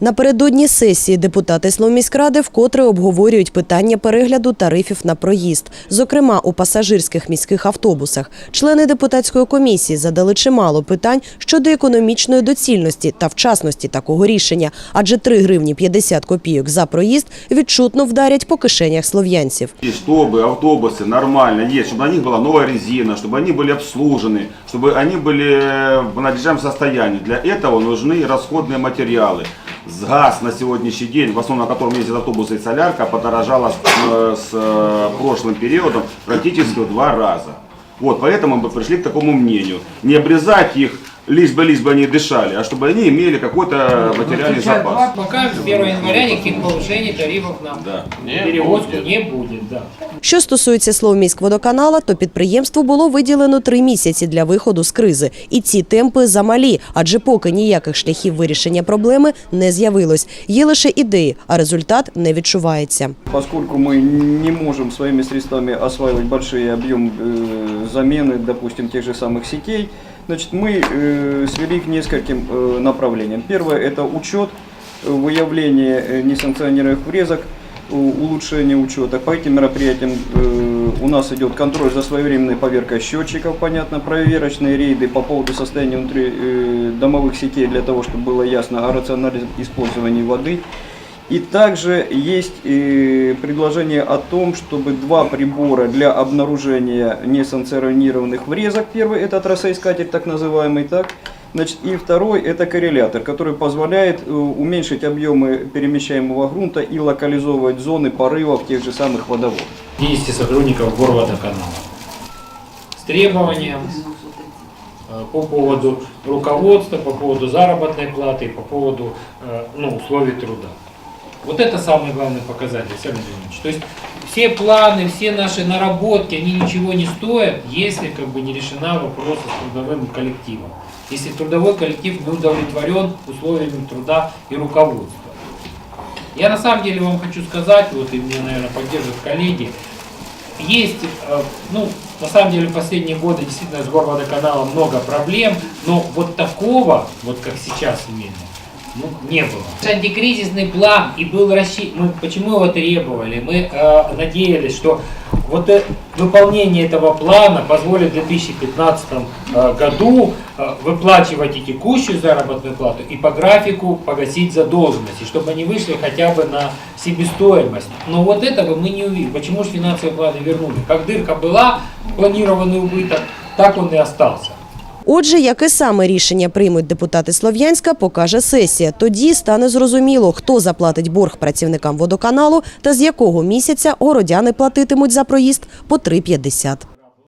Напередодні сесії депутати Словміськради вкотре обговорюють питання перегляду тарифів на проїзд, зокрема у пасажирських міських автобусах. Члени депутатської комісії задали чимало питань щодо економічної доцільності та вчасності такого рішення, адже 3 гривні 50 копійок за проїзд відчутно вдарять по кишенях слов'янців. И чтобы автобусы нормально есть, чтобы на них была новая резина, чтобы они были обслужены, чтобы они были в надлежащем состоянии. Для этого нужны расходные материалы. С газ на сегодняшний день, в основном на котором ездят автобусы и солярка, подорожала с, э, с э, прошлым периодом практически в два раза. Вот, поэтому мы пришли к такому мнению. Не обрезать их, лишь бы, лишь бы они дышали, а чтобы они имели какой-то материальный запас. Пока с 1 января никаких повышений тарифов на Да. перевозку не будет. Да. Що стосується Словміськводоканала, то підприємству було виділено три місяці для виходу з кризи. І ці темпи замалі, адже поки ніяких шляхів вирішення проблеми не з'явилось. Є лише ідеї, а результат не відчувається. Поскольку мы не можем своими средствами осваивать большие объемы э, замены, допустим, тех же самых сетей, значит, мы э, свели к нескольким э, направлениям. Первое – это учет, э, выявление э, несанкционированных врезок, у- улучшение учета. По этим мероприятиям э, у нас идет контроль за своевременной поверкой счетчиков, понятно, проверочные рейды по поводу состояния внутри э, домовых сетей для того, чтобы было ясно о рациональном использовании воды. И также есть э, предложение о том, чтобы два прибора для обнаружения несанкционированных врезок. Первый это трассоискатель, так называемый, так. Значит, и второй это коррелятор, который позволяет э, уменьшить объемы перемещаемого грунта и локализовывать зоны порывов тех же самых водоводов. 50 сотрудников горводоканала. С требованием э, по поводу руководства, по поводу заработной платы, по поводу ну, условий труда. Вот это самый главный показатель, Александр Леонидович. То есть все планы, все наши наработки, они ничего не стоят, если как бы не решена вопрос с трудовым коллективом. Если трудовой коллектив не удовлетворен условиями труда и руководства. Я на самом деле вам хочу сказать, вот и меня, наверное, поддержат коллеги, есть, э, ну, на самом деле в последние годы действительно с горводоканалом много проблем, но вот такого, вот как сейчас именно, ну, не было. Антикризисный план и был рассчитан, мы почему его требовали? Мы э, надеялись, что вот э, выполнение этого плана позволит в 2015 э, году э, выплачивать и текущую заработную плату, и по графику погасить задолженности, чтобы они вышли хотя бы на себестоимость. Но вот этого мы не увидели. Почему же финансовые планы вернули? Как дырка была, планированный убыток, так он и остался. Отже, яке саме рішення приймуть депутати Слов'янська, покаже сесія. Тоді стане зрозуміло, хто заплатить борг працівникам водоканалу та з якого місяця городяни платитимуть за проїзд по 3,50.